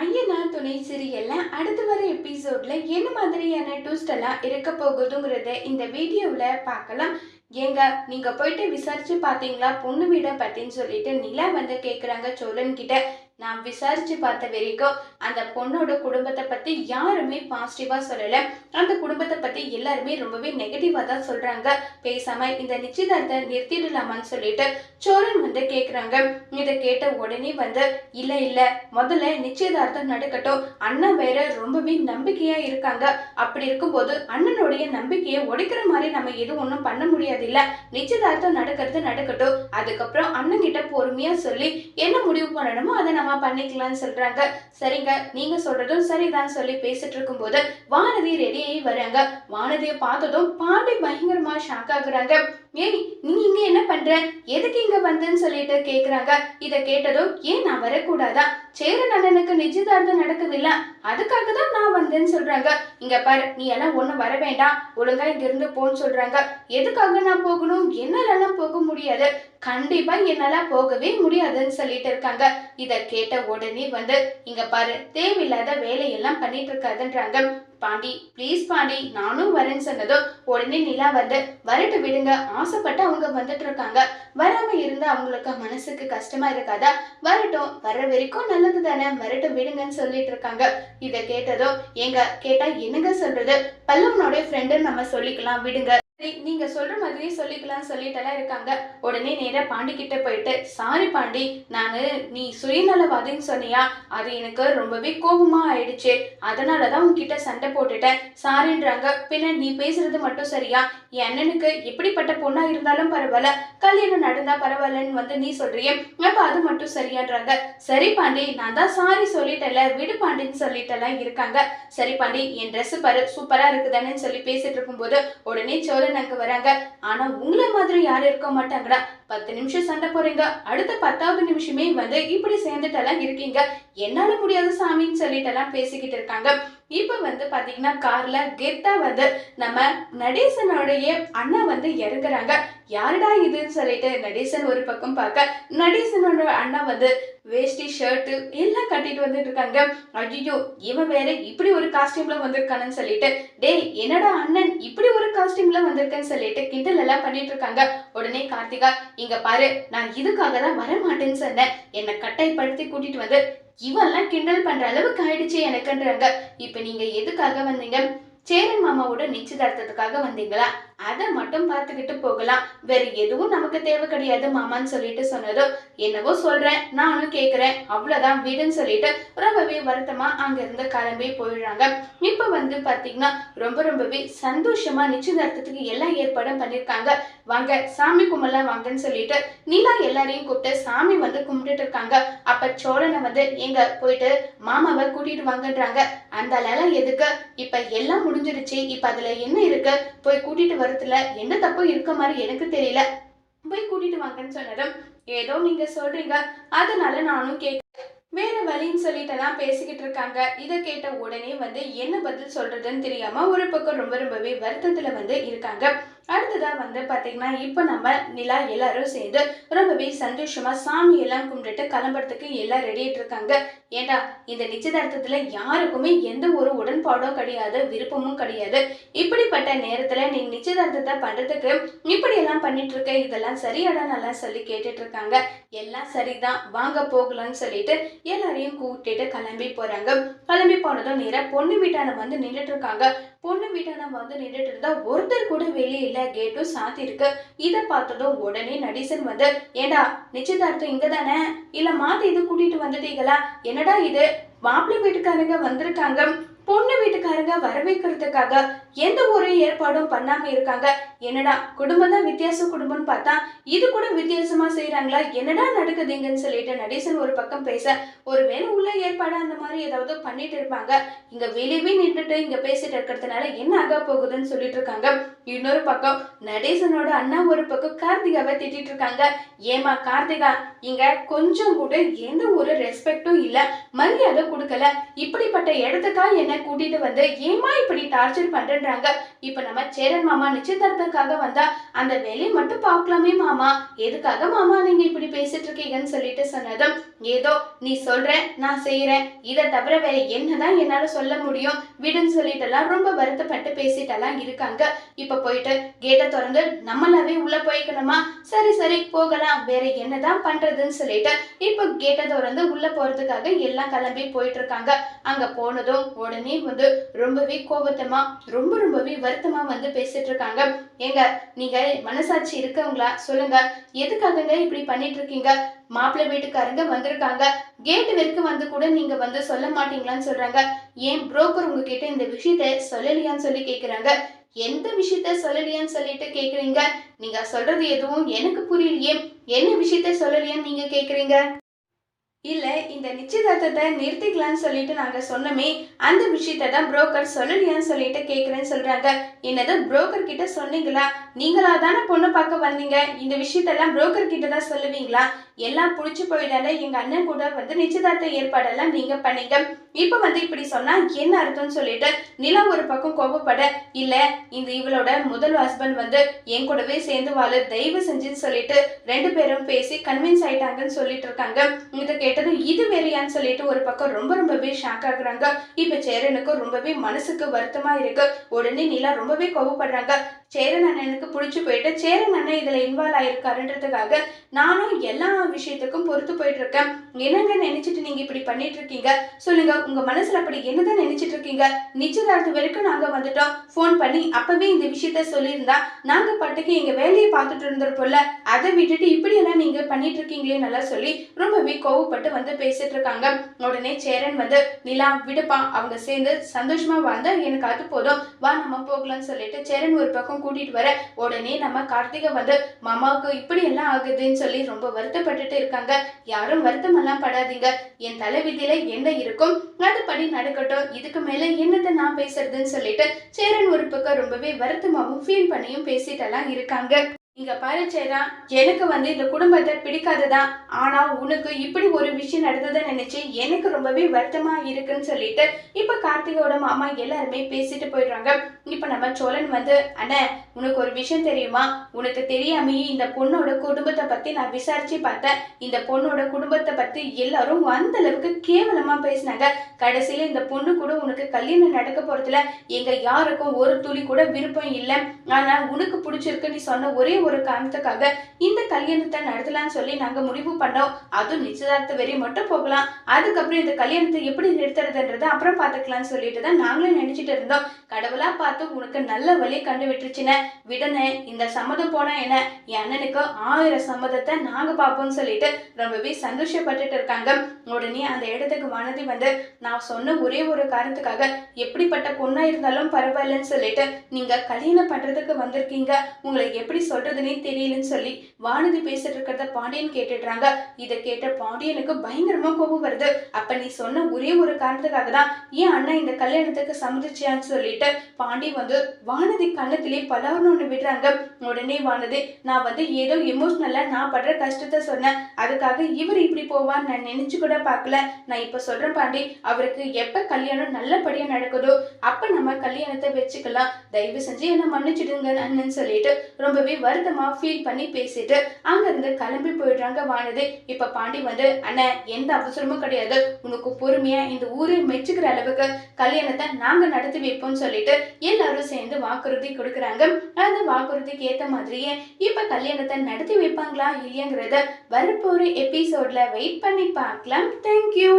ஐயனா துணை சீரியல்ல அடுத்து வர எபிசோட்ல என்ன மாதிரியான ட்விஸ்ட் எல்லாம் இருக்க போகுதுங்கிறத இந்த வீடியோவில் பார்க்கலாம். ஏங்க நீங்க போயிட்டு விசாரிச்சு பார்த்தீங்களா? பொண்ணு வீடை பத்தின்னு சொல்லிட்டு நிலா வந்து கேட்குறாங்க சோழன் கிட்ட நான் விசாரிச்சு பார்த்த வரைக்கும் அந்த பொண்ணோட குடும்பத்தை பத்தி யாருமே பாசிட்டிவா சொல்லல. அந்த குடும்பத்தை பத்தி எல்லாருமே ரொம்பவே நெகட்டிவா தான் சொல்றாங்க. பேசாம இந்த நிச்சயதார்த்தத்தை நிறுத்திடலாமான்னு சொல்லிட்டு சோழன் வந்து கேக்குறாங்க. இதை கேட்ட உடனே வந்து இல்ல இல்ல முதல்ல நிச்சயதார்த்தம் நடக்கட்டும். அண்ணன் வேற ரொம்பவே நம்பிக்கையா இருக்காங்க. அப்படி இருக்கும்போது அண்ணனுடைய நம்பிக்கையை உடைக்கிற மாதிரி நம்ம எதுவும் ஒன்றும் பண்ண முடியாது இல்ல நிச்சயதார்த்தம் நடக்கிறது நடக்கட்டும். அதுக்கப்புறம் அண்ணன் கிட்ட பொறுமையா சொல்லி என்ன முடிவு பண்ணணுமோ அதை நம்ம பண்ணிக்கலாம்னு சொல்றாங்க. சரிங்க நீங்க சொல்றதும் சரிதான் சொல்லி பேசிட்டு இருக்கும்போது வானதி ரெடியாகி வராங்க. வானதியை பார்த்ததும் பாண்டி பயங்கரமா ஷாக் ஆகுறாங்க. ஏய் நீ இங்க என்ன பண்ற? எதுக்கு இங்க வந்தேன்னு சொல்லிட்டு கேக்குறாங்க. இதை கேட்டதும் ஏன் நான் வரக்கூடாதா? சேரன் அண்ணனுக்கு நிச்சயதார்த்தம் நடக்குதில்ல அதுக்காக தான் நான் வந்தேன்னு சொல்றாங்க. இங்க பாரு நீ எல்லாம் ஒண்ணு வர வேண்டாம். ஒழுங்கா இங்க இருந்து போன்னு சொல்றாங்க. எதுக்காக நான் போகணும்? என்னாலலாம் போக முடியாது. கண்டிப்பா என்னால போகவே முடியாதுன்னு சொல்லிட்டு இருக்காங்க. இத கேட்ட உடனே வந்து இங்க பாரு தேவையில்லாத வேலையெல்லாம் பண்ணிட்டு இருக்காதுன்றாங்க பாண்டி ப்ளீஸ் பாண்டி நானும் வரேன்னு சொன்னதும் உடனே நிலா வந்து வரட்டு விடுங்க ஆசைப்பட்டு அவங்க வந்துட்டு இருக்காங்க. வராம இருந்தா அவங்களுக்கு மனசுக்கு கஷ்டமா இருக்காதா? வரட்டும் வர வரைக்கும் நல்லது தானே வரட்டும் விடுங்கன்னு சொல்லிட்டு இருக்காங்க. இதை கேட்டதும் ஏங்க கேட்டா என்னங்க சொல்றது? பல்லவனுடைய ஃப்ரெண்டுன்னு நம்ம சொல்லிக்கலாம் விடுங்க. நீங்க சொல்ற மாதிரி சொல்லிக்கலாம் சொல்லிட்டெல்லாம் இருக்காங்க. உடனே நேரா பாண்டி கிட்ட போயிட்டு சாரி பாண்டி நானு நீ சுயநலவாதின்னு சொன்னியா? அது எனக்கு ரொம்பவே கோபமா ஆயிடுச்சு. அதனாலதான் உன்கிட்ட சண்டை போட்டுட்டேன். சாரின்றாங்க. பின்ன நீ பேசுறது மட்டும் சரியா? என் அண்ணனுக்கு எப்படிப்பட்ட பொண்ணா இருந்தாலும் பரவாயில்ல. கல்யாணம் நடந்தா பரவாயில்லன்னு வந்து நீ சொல்றியே. அப்ப அது மட்டும் சரியான்றாங்க. சரி பாண்டி நான் தான் சாரி சொல்லிட்டல விடு பாண்டின்னு சொல்லிட்டெல்லாம் இருக்காங்க. சரி பாண்டி என் ட்ரெஸ் பாரு சூப்பரா இருக்குதானே சொல்லி பேசிட்டு இருக்கும்போது உடனே சோழன் அங்க வராங்க. ஆனா உங்களை மாதிரி யாரும் இருக்க மாட்டாங்கடா. பத்து நிமிஷம் சண்டை போறீங்க அடுத்த பத்தாவது நிமிஷமே வந்து இப்படி சேர்ந்துட்டெல்லாம் இருக்கீங்க. என்னால முடியாது சாமின்னு சொல்லிட்டெல்லாம் பேசிக்கிட்டு இருக்காங்க. இப்ப வந்து பாத்தீங்கன்னா கார்ல கெத்தா வந்து நம்ம நடேசனுடைய அண்ணா வந்து இறங்குறாங்க. யாருடா இதுன்னு சொல்லிட்டு நடேசன் ஒரு பக்கம் பார்க்க நடேசனோட அண்ணா வந்து வேஷ்டி ஷர்ட்டு எல்லாம் கட்டிட்டு வந்துட்டு இருக்காங்க. ஐயோ இவன் வேற இப்படி ஒரு காஸ்டியூம்ல வந்திருக்கானு சொல்லிட்டு டேய் என்னடா அண்ணன் இப்படி ஒரு காஸ்டியூம்ல வந்திருக்கேன்னு சொல்லிட்டு கிண்டல் எல்லாம் பண்ணிட்டு இருக்காங்க. உடனே கார்த்திகா இங்க பாரு நான் இதுக்காக தான் வர மாட்டேன்னு சொன்னேன். என்னை கட்டாயப்படுத்தி கூட்டிட்டு வந்து இவெல்லாம் கிண்டல் பண்ற அளவுக்கு ஆயிடுச்சு எனக்குன்றாங்க. இப்ப நீங்க எதுக்காக வந்தீங்க? சேரன் மாமாவோட நிச்சயதார்த்தத்துக்காக வந்தீங்களா? அதை மட்டும் பார்த்துக்கிட்டு போகலாம். வேற எதுவும் நமக்கு தேவை கிடையாது மாமான்னு சொல்லிட்டு சொன்னதும் என்னவோ சொல்றேன் நானும் கேக்குறேன் அவ்வளவுதான் வீடுன்னு சொல்லிட்டு ரொம்பவே வருத்தமா அங்க இருந்து கிளம்பி போயிடுறாங்க. இப்ப வந்து பாத்தீங்கன்னா ரொம்ப ரொம்பவே சந்தோஷமா நிச்சயதார்த்தத்துக்கு எல்லா ஏற்பாடும் பண்ணிருக்காங்க. வாங்க சாமி கும்பலாம் வாங்கன்னு சொல்லிட்டு நிலா எல்லாரையும் கூப்பிட்டு சாமி வந்து கும்பிட்டுட்டு இருக்காங்க. அப்ப சோழனை வந்து எங்க போயிட்டு மாமாவை கூட்டிட்டு வாங்கன்றாங்க. அந்த லலம் எதுக்கு? இப்ப எல்லாம் முடிஞ்சிருச்சு. இப்ப அதுல என்ன இருக்கு? போய் கூட்டிட்டு வரதுல என்ன தப்பு இருக்க மாதிரி எனக்கு தெரியல. போய் கூட்டிட்டு வாங்கன்னு சொன்னதும் ஏதோ நீங்க சொல்றீங்க. அதனால நானும் கேட்க வேற வழின்னு சொல்லிட்டெல்லாம் பேசிக்கிட்டு இருக்காங்க. இதை கேட்ட உடனே வந்து என்ன பதில் சொல்றதுன்னு தெரியாம ஒரு பக்கம் ரொம்ப ரொம்பவே வருத்தத்துல வந்து இருக்காங்க. அடுத்ததாக வந்து பார்த்தீங்கன்னா இப்போ நம்ம நிலா எல்லாரும் சேர்ந்து ரொம்பவே சந்தோஷமாக சாமி எல்லாம் கும்பிட்டுட்டு கிளம்புறதுக்கு எல்லாம் ரெடியாயிட்டு இருக்காங்க. ஏண்டா இந்த நிச்சயதார்த்தத்தில் யாருக்குமே எந்த ஒரு உடன்பாடும் கிடையாது விருப்பமும் கிடையாது. இப்படிப்பட்ட நேரத்தில் நீ நிச்சயதார்த்தத்தை பண்ணுறதுக்கு இப்படியெல்லாம் பண்ணிட்டு இருக்க இதெல்லாம் சரியாடா நல்லா சொல்லி கேட்டுட்டு இருக்காங்க. எல்லாம் சரிதான் வாங்க போகலாம்னு சொல்லிட்டு எல்லாரையும் கூட்டிட்டு கிளம்பி போகிறாங்க கிளம்பி போனதும் நேராக பொண்ணு வீட்டான வந்து நின்றுட்டு இருக்காங்க. பொண்ணு வீட்டை நம்ம வந்து நின்றுட்டு இருந்தா ஒருத்தர் கூட வெளியே கேட்டும் சாத்தி இருக்கு. இதை பார்த்ததும் உடனே நடீசன் வந்து ஏண்டா நிச்சயதார்த்தம் இங்க தானே இல்ல மாத்தி இது கூட்டிட்டு வந்துட்டீங்களா? என்னடா இது? மாப்பிள்ளை வீட்டுக்காரங்க வந்திருக்காங்க. பொண்ணு வீட்டுக்காரங்க வரவேற்கிறதுக்காக எந்த ஒரு ஏற்பாடும் பண்ணாம இருக்காங்க. என்னடா குடும்பம் தான் வித்தியாச குடும்பம்னு பார்த்தா இது கூட வித்தியாசமா செய்யறாங்களா என்னடா நடக்குதுங்கன்னு சொல்லிட்டு நடேசன் ஒரு பக்கம் பேச ஒருவேளை உள்ள ஏற்பாடு அந்த மாதிரி ஏதாவது பண்ணிட்டு இருப்பாங்க. இங்க வெளியவே நின்றுட்டு இங்க பேசிட்டு இருக்கிறதுனால என்ன ஆக போகுதுன்னு சொல்லிட்டு இருக்காங்க. இன்னொரு பக்கம் நடேசனோட அண்ணா ஒரு பக்கம் கார்த்திகாவை திட்டிட்டு இருக்காங்க. ஏமா கார்த்திகா இங்க கொஞ்சம் கூட எந்த ஒரு ரெஸ்பெக்டும் இல்ல. மரியாதை கொடுக்கல. இப்படிப்பட்ட இடத்துக்கா என்ன கூட்டிட்டு வந்து ஏமா இப்படி டார்ச்சர் பண்றேன்றாங்க? இப்ப நம்ம சேரன் மாமா நிச்சயதார்த்தத்துக்காக வந்தா அந்த வேலையை மட்டும் பார்க்கலாமே மாமா. எதுக்காக மாமா நீங்க இப்படி பேசிட்டு இருக்கீங்கன்னு சொல்லிட்டு சொன்னதும் ஏதோ நீ சொல்ற நான் செய்யறேன் இதை தவிர வேற என்னதான் என்னால சொல்ல முடியும்? விடுன்னு சொல்லிட்டெல்லாம் ரொம்ப வருத்தப்பட்டு பேசிட்டெல்லாம் இருக்காங்க. இப்ப போயிட்டு கேட்டை திறந்து நம்மளாவே உள்ள போய்க்கணுமா? சரி சரி போகலாம். வேற என்னதான் பண்றதுன்னு சொல்லிட்டு இப்ப கேட்டை திறந்து உள்ள போறதுக்காக எல்லாம் கிளம்பி போயிட்டு இருக்காங்க அங்க போனதும் உடனே வந்து ரொம்பவே கோபத்தமா ரொம்ப ரொம்பவே வருத்தமா வந்து பேசிட்டு இருக்காங்க ஏங்க நீங்க மனசாட்சி இருக்கவங்களா? சொல்லுங்க. எதுக்காகங்க இப்படி பண்ணிட்டு இருக்கீங்க மாப்பிள்ளை வீட்டுக்காரங்க வந்து இருக்காங்க. கேட்டு வரைக்கும் வந்து கூட நீங்க வந்து சொல்ல மாட்டீங்களான்னு சொல்றாங்க. ஏன் புரோக்கர் உங்ககிட்ட இந்த விஷயத்த சொல்லலையான்னு சொல்லி கேக்குறாங்க. எந்த விஷயத்த சொல்லலையான்னு சொல்லிட்டு கேக்குறீங்க? நீங்க சொல்றது எதுவும் எனக்கு புரியலையே. என்ன விஷயத்த சொல்லலையான்னு நீங்க கேக்குறீங்க? இல்ல இந்த நிச்சயதார்த்தத்தை நிறுத்திக்கலாம்னு சொல்லிட்டு நாங்க சொன்னோமே அந்த விஷயத்த தான் புரோக்கர் சொல்லலையான்னு சொல்லிட்டு கேக்குறேன்னு சொல்றாங்க. என்னதான் புரோக்கர் கிட்ட சொன்னீங்களா? நீங்களா தானே பொண்ணு பார்க்க வந்தீங்க? இந்த விஷயத்தெல்லாம் புரோக்கர் கிட்ட தான் சொல்லுவீங்களா? எல்லாம் புடிச்சு போயிடாத எங்க அண்ணன் கூட வந்து நிச்சயதார்த்த ஏற்பாடெல்லாம் நீங்க பண்ணீங்க. இப்ப வந்து இப்படி சொன்னா என்ன அர்த்தம்னு சொல்லிட்டு நிலா ஒரு பக்கம் கோபப்பட இல்ல இந்த இவளோட முதல் ஹஸ்பண்ட் வந்து என் கூடவே சேர்ந்து வாழ தயவு செஞ்சுன்னு சொல்லிட்டு ரெண்டு பேரும் பேசி கன்வின்ஸ் ஆயிட்டாங்கன்னு சொல்லிட்டு இருக்காங்க. இதை கேட்டது இது வேறையான்னு சொல்லிட்டு ஒரு பக்கம் ரொம்ப ரொம்பவே ஷாக் ஆகுறாங்க. இப்ப சேரனுக்கு ரொம்பவே மனசுக்கு வருத்தமா இருக்கு. உடனே நிலா ரொம்பவே கோபப்படுறாங்க. சேரன் அண்ணனுக்கு பிடிச்சி போயிட்டு சேரன் அண்ணன் இதில் இன்வால்வ் ஆயிருக்காருன்றதுக்காக நானும் எல்லா விஷயத்துக்கும் பொறுத்து போயிட்டு இருக்கேன். என்னங்க நினைச்சிட்டு நீங்க இப்படி பண்ணிட்டு இருக்கீங்க? சொல்லுங்க உங்க மனசுல அப்படி என்னதான் நினைச்சிட்டு இருக்கீங்க? நிச்சயதார்த்தம் வரைக்கும் நாங்க வந்துட்டோம். ஃபோன் பண்ணி அப்பவே இந்த விஷயத்த சொல்லியிருந்தா நாங்க பாட்டுக்கு எங்க வேலையை பார்த்துட்டு இருந்திருப்போம்ல அதை விட்டுட்டு இப்படி எல்லாம் நீங்க பண்ணிட்டு இருக்கீங்களே நல்லா சொல்லி ரொம்பவே கோவப்பட்டு வந்து பேசிட்டு இருக்காங்க. உடனே சேரன் வந்து நிலா விடுப்பா அவங்க சேர்ந்து சந்தோஷமா வாழ்ந்தா எனக்கு அது போதும். வா நம்ம போகலாம்னு சொல்லிட்டு சேரன் ஒரு பக்கம் கூட்டிட்டு வர உடனே நம்ம கார்த்திகை வந்து மாமாவுக்கு இப்படி எல்லாம் ஆகுதுன்னு சொல்லி ரொம்ப வருத்தப்பட்டுட்டு இருக்காங்க. யாரும் வருத்தம் எல்லாம் படாதீங்க. என் தலைவிதியில என்ன இருக்கும்? அதுபடி நடக்கட்டும். இதுக்கு மேல என்னத்தை நான் பேசுறதுன்னு சொல்லிட்டு சேரன் ஒரு பக்கம் ரொம்பவே வருத்தமாகவும் ஃபீல் பண்ணியும் பேசிட்டெல்லாம் இருக்காங்க. இங்க பாரு சேரா எனக்கு வந்து இந்த குடும்பத்தை பிடிக்காதுதான் ஆனா உனக்கு இப்படி ஒரு விஷயம் நடந்ததை நினைச்சு எனக்கு ரொம்பவே வருத்தமா இருக்குன்னு சொல்லிட்டு இப்ப கார்த்திகோட மாமா எல்லாருமே பேசிட்டு போயிடுறாங்க. இப்ப நம்ம சோழன் வந்து அண்ணே உனக்கு ஒரு விஷயம் தெரியுமா? உனக்கு தெரியாமையே இந்த பொண்ணோட குடும்பத்தை பத்தி நான் விசாரிச்சு பார்த்தேன். இந்த பொண்ணோட குடும்பத்தை பத்தி எல்லாரும் அந்த அளவுக்கு கேவலமா பேசினாங்க. கடைசியில இந்த பொண்ணு கூட உனக்கு கல்யாணம் நடக்க போறதுல எங்க யாருக்கும் ஒரு துளி கூட விருப்பம் இல்லை. ஆனா உனக்கு பிடிச்சிருக்கு நீ சொன்ன ஒரே ஒரு காரணத்துக்காக இந்த கல்யாணத்தை நடத்தலாம்னு சொல்லி நாங்க முடிவு பண்ணோம். அதுவும் நிச்சயதார்த்த வரை மட்டும் போகலாம். அதுக்கப்புறம் இந்த கல்யாணத்தை எப்படி நிறுத்துறதுன்றத அப்புறம் பாத்துக்கலாம்னு சொல்லிட்டு தான் நாங்களும் நினைச்சிட்டு இருந்தோம். கடவுளா பார்த்து உனக்கு நல்ல வழி கண்டு விட்டுருச்சுன்னு விடனே இந்த சம்மதம் போனா என்ன? என் அண்ணனுக்கு ஆயிரம் சம்மதத்தை நாங்க பார்ப்போம்னு சொல்லிட்டு ரொம்பவே சந்தோஷப்பட்டுட்டு இருக்காங்க. உடனே அந்த இடத்துக்கு மனதி வந்து நான் சொன்ன ஒரே ஒரு காரணத்துக்காக எப்படிப்பட்ட பொண்ணா இருந்தாலும் பரவாயில்லன்னு சொல்லிட்டு நீங்க கல்யாணம் பண்றதுக்கு வந்திருக்கீங்க. உங்களை எப்படி சொல்றதுன்னே தெரியலன்னு சொல்லி வானதி பேசிட்டு இருக்கிறத பாண்டியன் கேட்டுடுறாங்க. இதை கேட்ட பாண்டியனுக்கு பயங்கரமா கோபம் வருது. அப்ப நீ சொன்ன ஒரே ஒரு காரணத்துக்காக தான் ஏன் அண்ணா இந்த கல்யாணத்துக்கு சம்மதிச்சியான்னு சொல்லிட்டு பாண்டி வந்து வானதி கண்ணத்திலே பலவர்னு விடுறாங்க. உடனே வானதி நான் வந்து ஏதோ எமோஷ்னலா நான் படுற கஷ்டத்தை சொன்னேன். அதுக்காக இவர் இப்படி போவான்னு நான் நினைச்சு கூட பார்க்கல. நான் இப்ப சொல்றேன் பாண்டி அவருக்கு எப்ப கல்யாணம் நல்லபடியா நடக்குதோ அப்ப நம்ம கல்யாணத்தை வச்சுக்கலாம். தயவு செஞ்சு என்ன மன்னிச்சிடுங்க அண்ணன் சொல்லிட்டு ரொம்பவே வருத்தமா ஃபீல் பண்ணி பேசிட்டு அங்க இருந்து கிளம்பி போயிடுறாங்க வானதி. இப்ப பாண்டி வந்து அண்ணன் எந்த அவசரமும் கிடையாது. உனக்கு பொறுமையா இந்த ஊரை மெச்சுக்கிற அளவுக்கு கல்யாணத்தை நாங்க நடத்தி வைப்போம்னு சொல்லிட்டு எல்லாரும் சேர்ந்து வாக்குறுதி கொடுக்குறாங்க. அந்த வாக்குறுதிக்கு ஏத்த மாதிரியே இப்ப கல்யாணத்தை நடத்தி வைப்பாங்களா இல்லையாங்கிறத வரப்போற எபிசோட்ல வெயிட் பண்ணி பார்க்கலாம். தேங்க்யூ